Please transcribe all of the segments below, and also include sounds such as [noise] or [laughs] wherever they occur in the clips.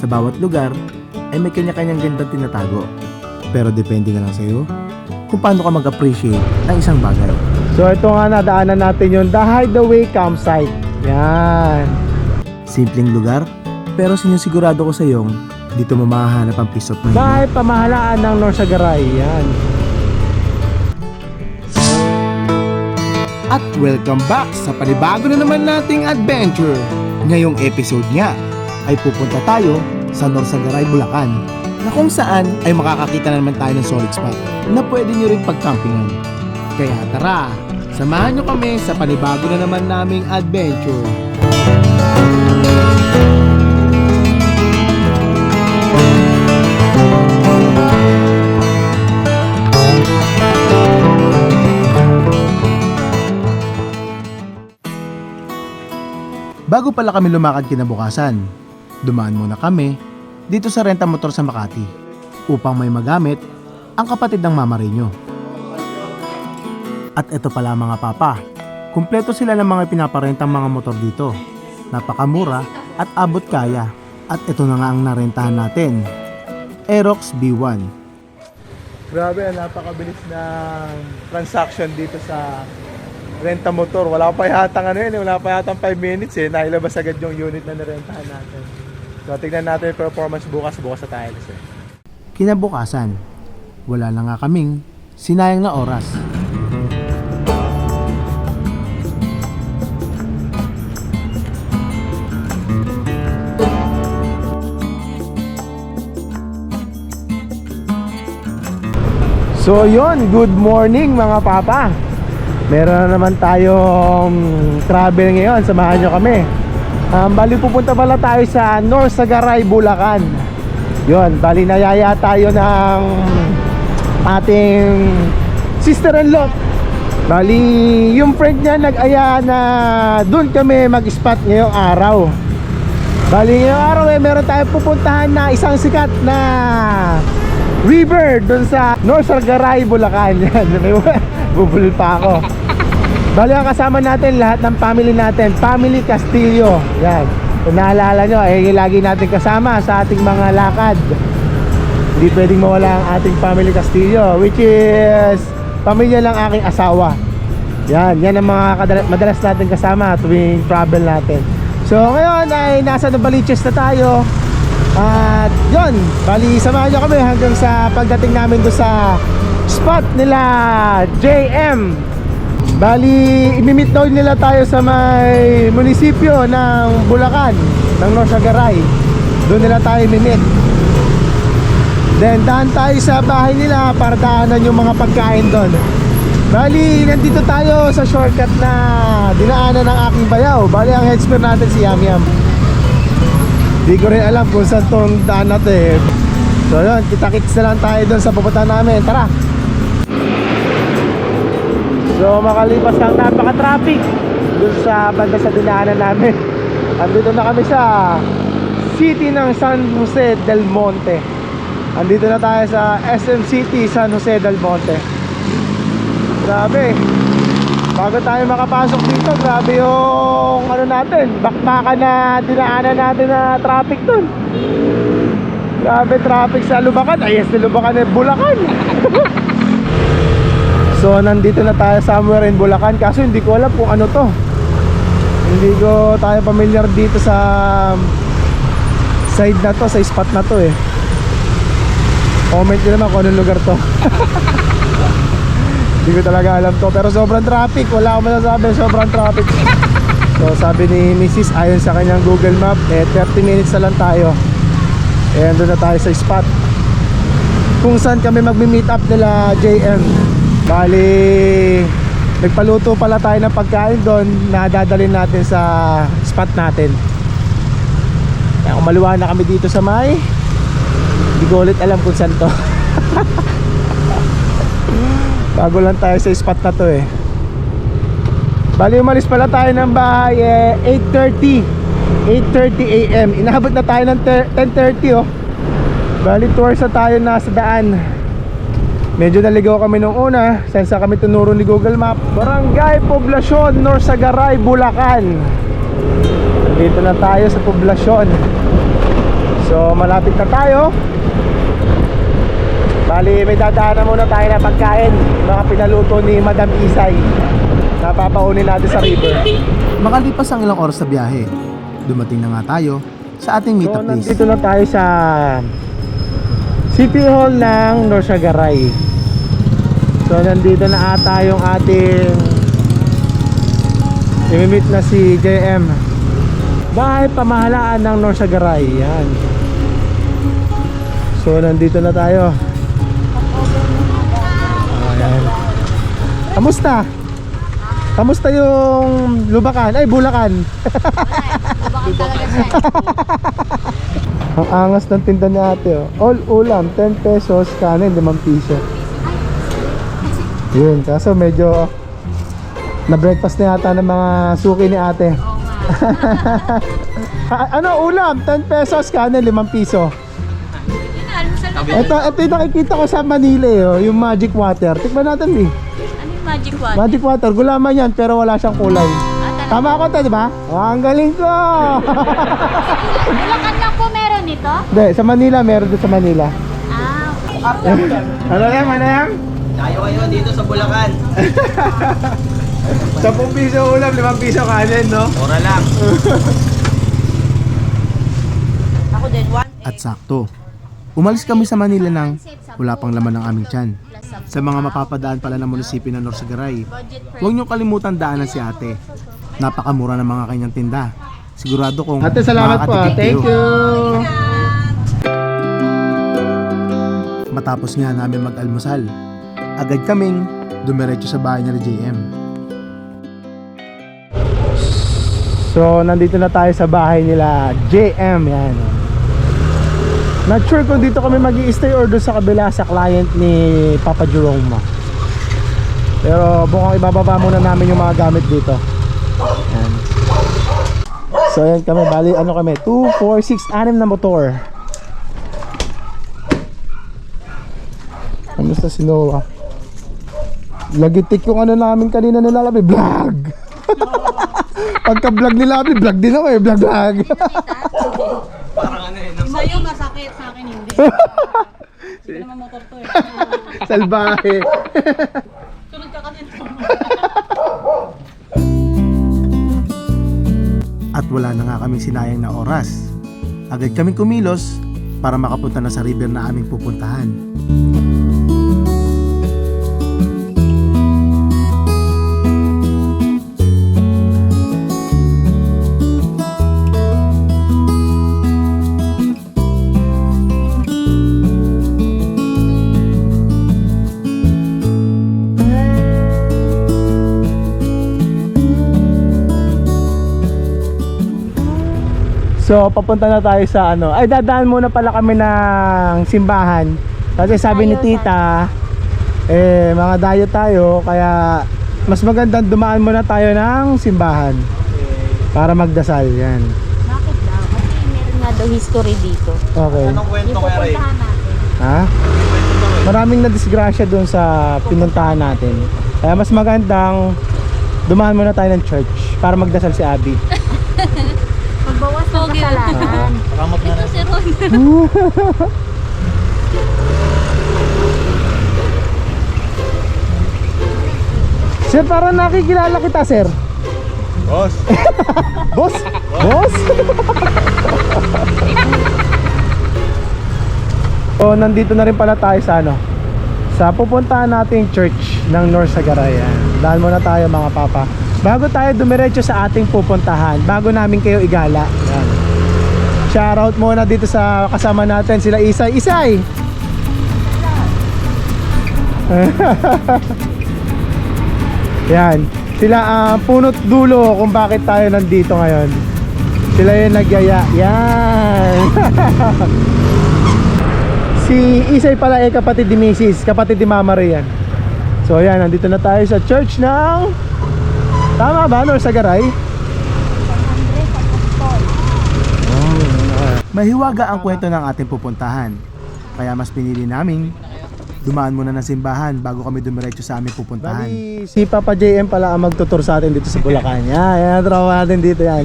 Sa bawat lugar ay may kanya-kanyang gandang tinatago. Pero depende na lang sa'yo kung paano ka mag-appreciate ng isang bagay. So ito nga nadaanan natin yung The Hideaway Campsite. Yan. Simpleng lugar, pero sinisigurado ko sa iyong dito mo mahahanap ang peace of mind. Bahay pamahalaan ng Norsagaray. Yan. At welcome back sa panibago na naman nating adventure. Ngayong episode nga ay pupunta tayo sa Norsagaray, Bulacan na kung saan ay makakakita na naman tayo ng solid spot na pwede nyo rin pagcampingan. Kaya tara, samahan nyo kami sa panibago na naman naming adventure. Bago pala kami lumakad kinabukasan, dumaan muna kami dito sa renta motor sa Makati upang may magamit ang kapatid ng mama Rino. At ito pala mga papa, kumpleto sila ng mga pinaparentang mga motor dito. Napakamura at abot kaya. At ito na nga ang narentahan natin. Aerox B1. Grabe, napakabilis ng transaction dito sa renta motor. Wala pa yata ano yun, eh, wala pa yata 5 minutes eh. Nailabas agad yung unit na narentahan natin. So tignan natin yung performance bukas, bukas na tayo kasi. Kinabukasan, wala na nga kaming sinayang na oras. So yun, good morning mga papa. Meron na naman tayong travel ngayon, samahan nyo kami um, Bali pupunta pala tayo sa North Sagaray, Bulacan Yun, bali nayaya tayo ng ating sister-in-law Bali, yung friend niya nag-aya na doon kami mag-spot ngayong araw Bali, ngayong araw eh, meron tayong pupuntahan na isang sikat na river doon sa North Sargaray, Bulacan. [laughs] Yan, [laughs] bubulol pa ako. Bali ang kasama natin lahat ng family natin, Family Castillo. Yan. Kung naalala nyo, eh, lagi natin kasama sa ating mga lakad. Hindi pwedeng mawala ang ating Family Castillo, which is pamilya ng aking asawa. Yan, yan ang mga kadala- madalas natin kasama tuwing travel natin. So ngayon ay nasa Novaliches na tayo. At yun, bali samahan nyo kami hanggang sa pagdating namin doon sa spot nila JM. Bali, imimit daw nila tayo sa may munisipyo ng Bulacan, ng Norsagaray. Doon nila tayo imimit. Then daan tayo sa bahay nila para daanan yung mga pagkain doon. Bali, nandito tayo sa shortcut na dinaanan ng aking bayaw. Bali, ang headsper natin si Yam Yam. Di ko rin alam kung saan tong daan natin. So yun, kita-kits na lang tayo doon sa pupunta namin. Tara! So makalipas ng napaka-traffic doon sa banda sa dinaanan namin. [laughs] Andito na kami sa city ng San Jose del Monte. Andito na tayo sa SM City San Jose del Monte. Grabe. Bago tayo makapasok dito, grabe yung ano natin, bakbakan na dinaanan natin na traffic dun. Grabe traffic sa Lubacan. Ay, yes, sa Lubacan eh, Bulacan. [laughs] so, nandito na tayo somewhere in Bulacan. Kaso hindi ko alam kung ano to. Hindi ko tayo familiar dito sa side na to, sa spot na to eh. Comment nyo naman kung anong lugar to. [laughs] Hindi ko talaga alam to Pero sobrang traffic Wala akong masasabi Sobrang traffic So sabi ni Mrs. Ayon sa kanyang Google Map Eh 30 minutes na lang tayo Eh andun na tayo sa spot Kung saan kami magmi-meet up nila JM Bali Nagpaluto pala tayo ng pagkain doon Na dadalhin natin sa spot natin. Kaya umaluwa na kami dito sa may Hindi ko ulit alam kung saan to. [laughs] Bago lang tayo sa spot na to eh. Bali umalis pala tayo ng bahay eh, 8.30 8.30 a.m. Inaabot na tayo ng ter- 10.30 oh. Bali tours na tayo nasa daan Medyo naligaw kami nung una Saan sa kami tunuro ni Google Map? Barangay Poblasyon Norsagaray, Bulacan. Dito na tayo sa poblasyon So So malapit na tayo. Bali may dadaanan muna tayo na pagkain. Mga pinaluto ni Madam Isay. Napapaunin natin sa river. Makalipas ang ilang oras sa biyahe, dumating na nga tayo sa ating So meetup place. nandito na tayo sa City Hall ng Norsagaray So nandito na ata yung ating Imimit na si JM Bahay pamahalaan ng Norsagaray Yan So nandito na tayo Ayan Kamusta? Kamusta yung Lubakan? Ay, Bulacan. [laughs] Ang angas ng tinda ni ate oh. All ulam, 10 pesos, kanin, 5 piso. Yun, kaso medyo na breakfast na yata ng mga suki ni ate. Oo nga. [laughs] Ano ulam? 10 pesos, kanin, 5 piso. Na. Ito, ito yung nakikita ko sa Manila eh, oh, yung magic water. Tikman natin eh. Ano yung magic water? Magic water, gulaman yan pero wala siyang kulay. Ah. Tama ako to, di ba? Oh, ang galing ko! [laughs] Bulacan lang po meron nito? Hindi, sa Manila, meron din sa Manila. Ah, [laughs] ano yan, ano yan? Tayo kayo dito sa Bulacan. [laughs] 10 piso ulam, 5 piso kanin, no? Ora lang. [laughs] ako din. One At sakto, umalis kami sa Manila nang wala pang laman ng aming tiyan. Sa mga mapapadaan pala ng munisipyo ng Norsagaray, huwag niyong kalimutan daanan si ate. Napakamura ng mga kanyang tinda. Sigurado kung Ate, salamat po. ah. makakatipid Thank kayo. you. Matapos nga namin mag-almusal, agad kaming dumiretso sa bahay ni JM. So, nandito na tayo sa bahay nila JM, yan. Not sure kung dito kami mag stay or doon sa kabila sa client ni Papa Jerome. Pero mukhang ibababa muna namin yung mga gamit dito. Yan. So, yan kami. Bali, ano kami? 2, 4, 6, 6 na motor. Kamusta si Noah? Lagitik yung ano namin kanina nilalabi. Vlog! [laughs] Pagka-vlog nila, vlog din ako eh. Vlog, vlog. Parang ano eh. no? Sa'yo masakit, sa akin hindi. [laughs] Hindi naman motor to eh. [laughs] Salbahe. Sunod ka kasi to. At wala na nga kaming sinayang na oras. Agad kaming kumilos para makapunta na sa river na aming pupuntahan. So, papunta na tayo sa ano. Ay, dadaan muna pala kami ng simbahan. Kasi sabi ni tita, eh, mga dayo tayo. Kaya, mas magandang dumaan muna tayo ng simbahan. Para magdasal. Yan. Bakit daw? Kasi meron nga daw history dito. Okay. Anong kwento Yung kaya rin? pupuntahan natin. Ha? Maraming na-disgrasya doon sa pinuntahan natin. Kaya mas magandang dumaan muna tayo ng church para magdasal si Abby. Kasalanan. Ramot na Ito si Ron. [laughs] Sir, parang nakikilala kita, sir. Boss. [laughs] Boss? Boss? so, [laughs] nandito na rin pala tayo sa ano sa pupuntahan nating church ng North Sagarayan. Dahil muna tayo mga papa. Bago tayo dumiretso sa ating pupuntahan, bago namin kayo igala. Yan. Shoutout muna dito sa kasama natin sila Isay. Isay! [laughs] Yan. Sila ang punot dulo kung bakit tayo nandito ngayon. Sila yung nagyaya. Yan. [laughs] si Isay pala ay kapatid ni Mrs. Kapatid ni Mama Rian. So yan, nandito na tayo sa church ng Tama ba? Nor sa Mahiwaga ang kwento ng ating pupuntahan. Kaya mas pinili naming dumaan muna ng simbahan bago kami dumiretso sa aming pupuntahan. Bali, si Papa JM pala ang magtutur sa atin dito sa Bulacan. [laughs] Yan, yan, trabaho natin dito yan.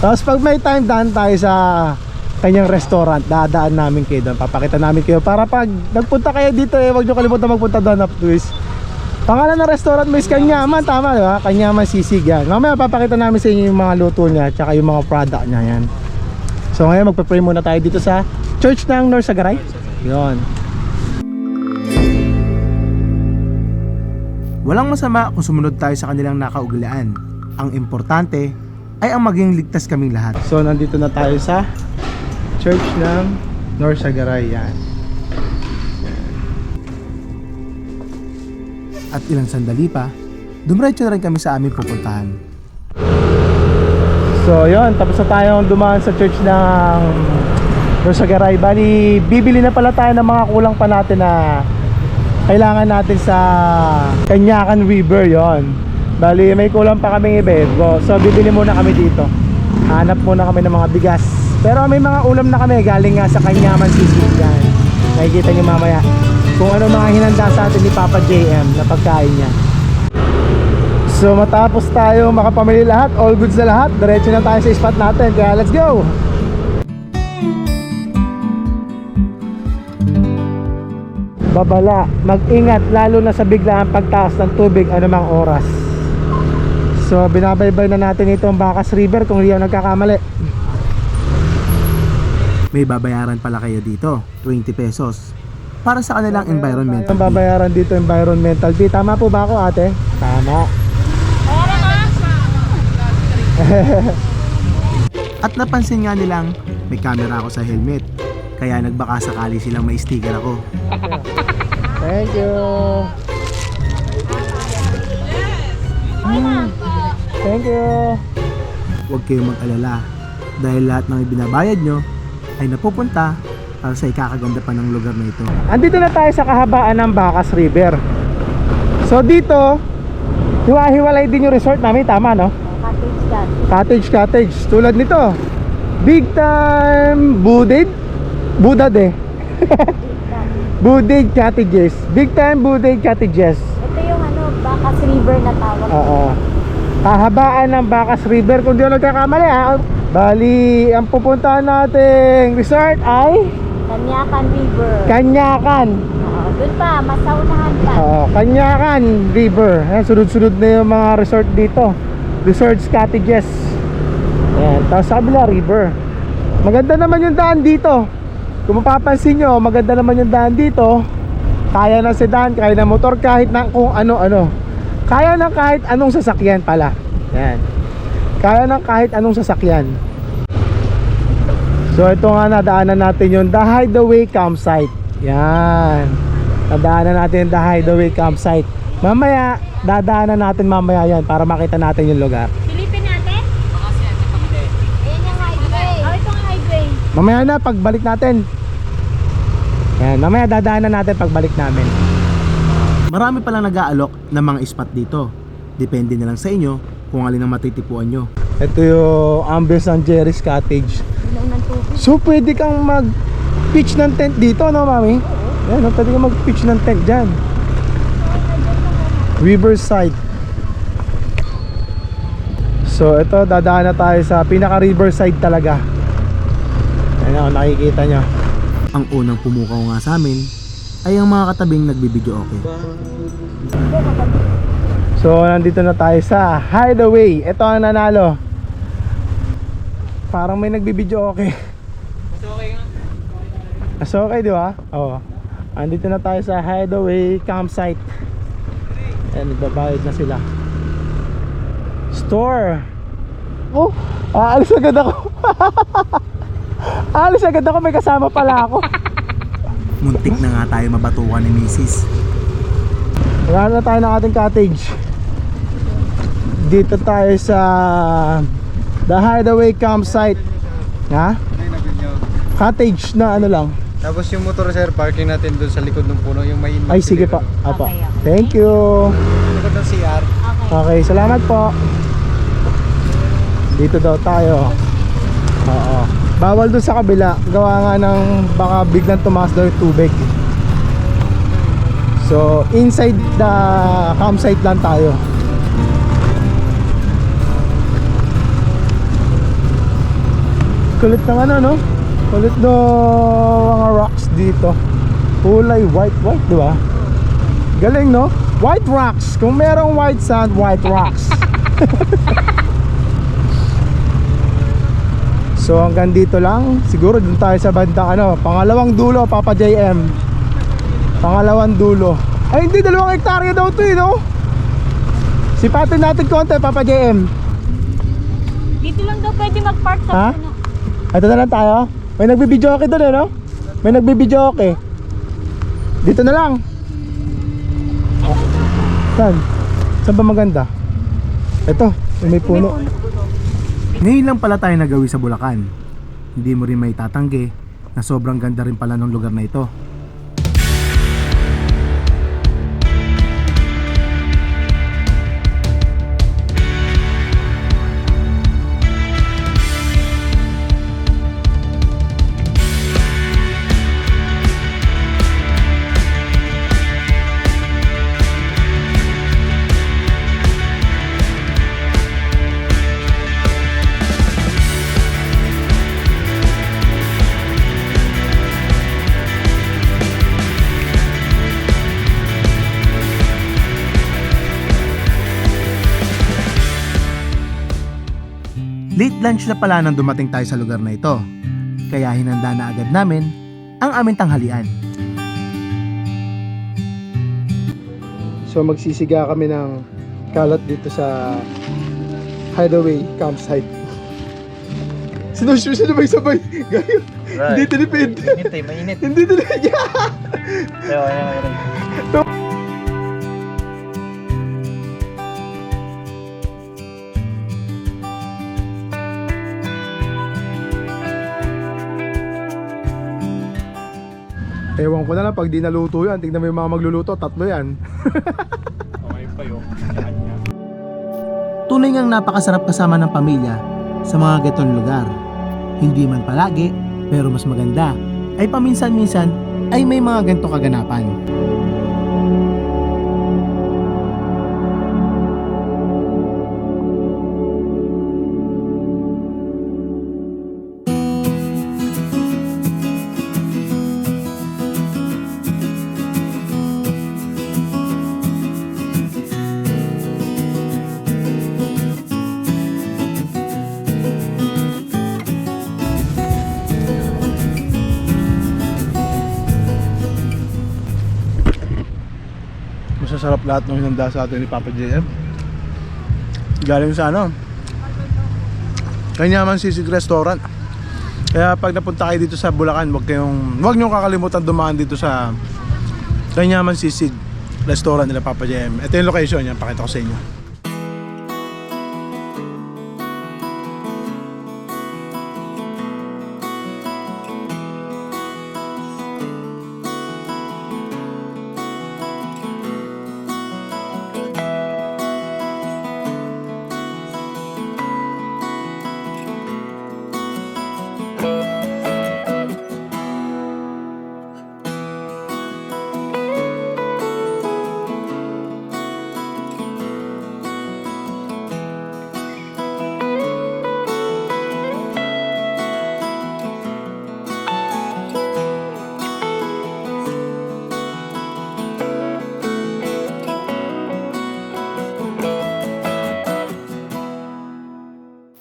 Tapos pag may time, daan tayo sa kanyang restaurant. Dadaan namin kayo doon. Papakita namin kayo para pag nagpunta kayo dito eh, wag nyo kalimutan magpunta doon of twist. Pangalan ng restaurant mo is Kanyaman, tama di ba? Kanyaman Sisig yan. Mamaya papakita namin sa inyo yung mga luto niya tsaka yung mga product niya yan. So ngayon magpa-pray muna tayo dito sa Church ng Norsagaray. Yun. Walang masama kung sumunod tayo sa kanilang nakaugalian. Ang importante ay ang maging ligtas kaming lahat. So nandito na tayo sa Church ng Norsagaray yan. At ilang sandali pa, dumiretso na rin kami sa aming pupuntahan. So yun, tapos na tayong dumaan sa church ng Rosagaray. Bali, bibili na pala tayo ng mga kulang pa natin na kailangan natin sa Kanyakan River yon. Bali, may kulang pa kaming ibego. So bibili muna kami dito. Hanap muna kami ng mga bigas. Pero may mga ulam na kami galing nga sa Kanyaman Sisig yan. Nakikita niyo mamaya kung ano mga hinanda sa atin ni Papa JM na pagkain niya. So matapos tayo makapamili lahat, all goods na lahat, diretso na tayo sa spot natin. Kaya let's go! Babala, mag-ingat lalo na sa biglaang pagtaas ng tubig anumang oras. So binabaybay na natin itong Bacas River kung hindi ako nagkakamali. May babayaran pala kayo dito, 20 pesos. Para sa kanilang environmental Ang fee. babayaran dito environmental fee. Tama po ba ako ate? Tama. [laughs] At napansin nga nilang may camera ako sa helmet. Kaya nagbaka sakali silang may sticker ako. [laughs] Thank you. Mm. Thank you. Huwag kayong mag-alala. Dahil lahat ng ibinabayad nyo ay napupunta para sa ikakaganda pa ng lugar na ito. Andito na tayo sa kahabaan ng Bacas River. So dito, hiwa-hiwalay din yung resort namin, tama no? Cottage dad. Cottage, cottage. Tulad nito. Big time Budid. Budad eh. [laughs] Budid cottages. Big time Budid cottages. Ito yung ano, Bacas River na tawag. Oo. Kahabaan ng Bacas River kung di ako nagkakamali ha. Bali, ang pupuntahan nating resort ay Tanyakan River. Kanyakan. Oo, dun pa, masaunahan pa. Oo, Kanyakan River. Ayan, sunod-sunod na yung mga resort dito. Resorts, cottages. Ayan, tapos sa kabila, river. Maganda naman yung daan dito. Kung mapapansin nyo, maganda naman yung daan dito. Kaya ng sedan, kaya ng motor, kahit na kung ano-ano. Kaya ng kahit anong sasakyan pala. Ayan. Kaya ng kahit anong sasakyan. So ito nga nadaanan natin yung The Hideaway Campsite. Yan. Nadaanan natin yung The Hideaway Campsite. Mamaya, dadaanan natin mamaya yan para makita natin yung lugar. Silipin natin? Ayan yung highway. Oh, ito ang highway. Mamaya na, pagbalik natin. Yan, mamaya dadaanan natin pagbalik namin. Marami palang nag-aalok ng mga spot dito. Depende na lang sa inyo kung alin ang matitipuan nyo. Ito yung ambience ng Jerry's Cottage. So pwede kang mag-pitch ng tent dito, no mami? Yan, no? pwede kang mag-pitch ng tent dyan. Riverside. So ito, dadaan na tayo sa pinaka-riverside talaga. Ayan o, nakikita nyo. Ang unang pumukaw nga sa amin ay ang mga katabing nagbibideo okay. So nandito na tayo sa Hideaway. Ito ang nanalo. Parang may nagbibideo okay. Mas okay nga. Mas okay, di ba? Oo. Andito na tayo sa Hideaway campsite. Ayan, nagbabayad na sila. Store. Oh, aalis agad ako. [laughs] aalis agad ako, may kasama pala ako. [laughs] Muntik na nga tayo mabatukan ni Mrs. Wala na tayo ng ating cottage. Dito tayo sa The Hideaway Campsite. Ha? Cottage na ano lang. Tapos yung motor sir, parking natin doon sa likod ng puno, yung may Ay sige pa. Apa. Okay, okay. Thank you. Likod ng CR. Okay. Okay, salamat po. Dito daw tayo. Oo. Bawal doon sa kabila. Gawa nga ng baka biglang tumaas daw yung tubig. So, inside the campsite lang tayo. Kulit ng ano, no? Kulit no mga rocks dito. Kulay white white, di ba? Galing no? White rocks. Kung merong white sand, white rocks. [laughs] so hanggang dito lang. Siguro dun tayo sa banda ano, pangalawang dulo, Papa JM. Pangalawang dulo. Ay hindi, dalawang hektarya daw to eh, no? Sipatin natin konti, Papa JM. Dito lang daw pwede mag-park sa Ha? puno. Ito na lang tayo. May nagbibideo okay doon eh, no? May nagbibideo okay. Dito na lang. Oh. Saan? Saan ba maganda? Ito, may puno. Ngayon lang pala tayo nagawi sa Bulacan. Hindi mo rin may tatanggi na sobrang ganda rin pala ng lugar na ito. Late lunch na pala nang dumating tayo sa lugar na ito. Kaya hinanda na agad namin ang aming tanghalian. So magsisiga kami ng kalat dito sa hideaway campsite. [laughs] Sino sino ba sabay? Gayo. Hindi tinipid. Mainit eh, mainit. Hindi tinipid. Ayaw, ayaw, ayaw. Ewan ko na lang pag di naluto yan. Tingnan mo yung mga magluluto. Tatlo yan. [laughs] Tunay ngang napakasarap kasama ng pamilya sa mga gatong lugar. Hindi man palagi, pero mas maganda ay paminsan-minsan ay may mga ganito kaganapan. Masasarap lahat ng hinanda sa atin ni Papa JM. Galing sa ano? Kanyaman Sisig Restaurant. Kaya pag napunta kayo dito sa Bulacan, wag kayong wag niyo kakalimutan dumaan dito sa Kanyaman Sisig Restaurant nila Papa JM. Ito yung location niya, pakita ko sa inyo.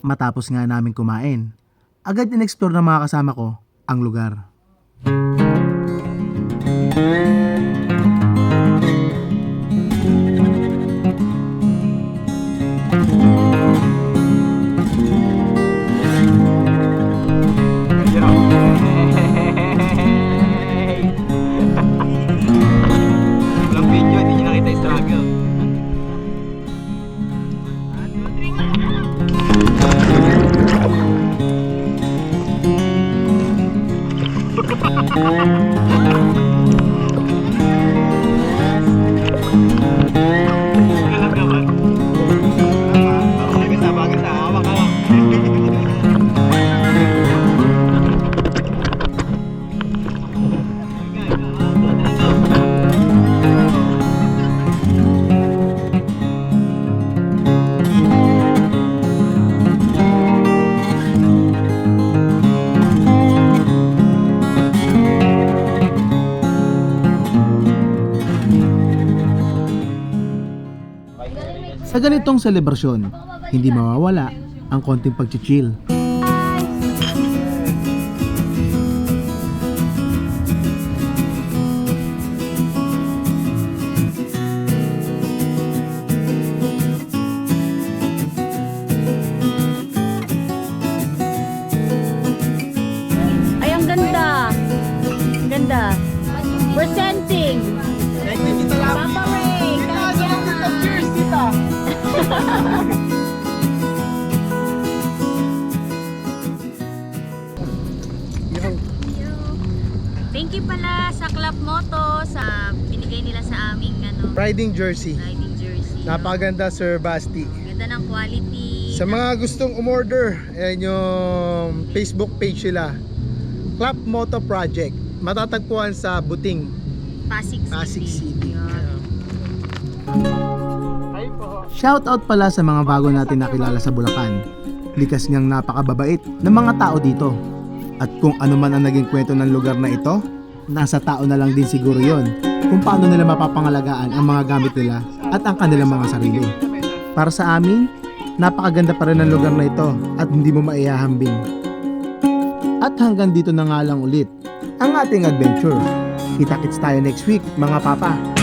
Matapos nga namin kumain, agad in-explore ng mga kasama ko ang lugar. Walang Sa ganitong selebrasyon, hindi mawawala ang konting pag-chill. Thank you pala sa Club Moto sa binigay nila sa aming ano, Riding jersey. riding jersey. Napakaganda, Sir Basti. Ganda ng quality. Sa mga gustong umorder, ayan yung Facebook page nila. Club Moto Project. Matatagpuan sa Buting, Pasig City. Pasig City. Yan. Shoutout pala sa mga bago natin nakilala sa Bulacan. Likas niyang napakababait ng mga tao dito. At kung ano man ang naging kwento ng lugar na ito, nasa tao na lang din siguro yon kung paano nila mapapangalagaan ang mga gamit nila at ang kanilang mga sarili. Para sa amin, napakaganda pa rin ang lugar na ito at hindi mo maihahambing. At hanggang dito na nga lang ulit ang ating adventure. Kita-kits tayo next week mga papa.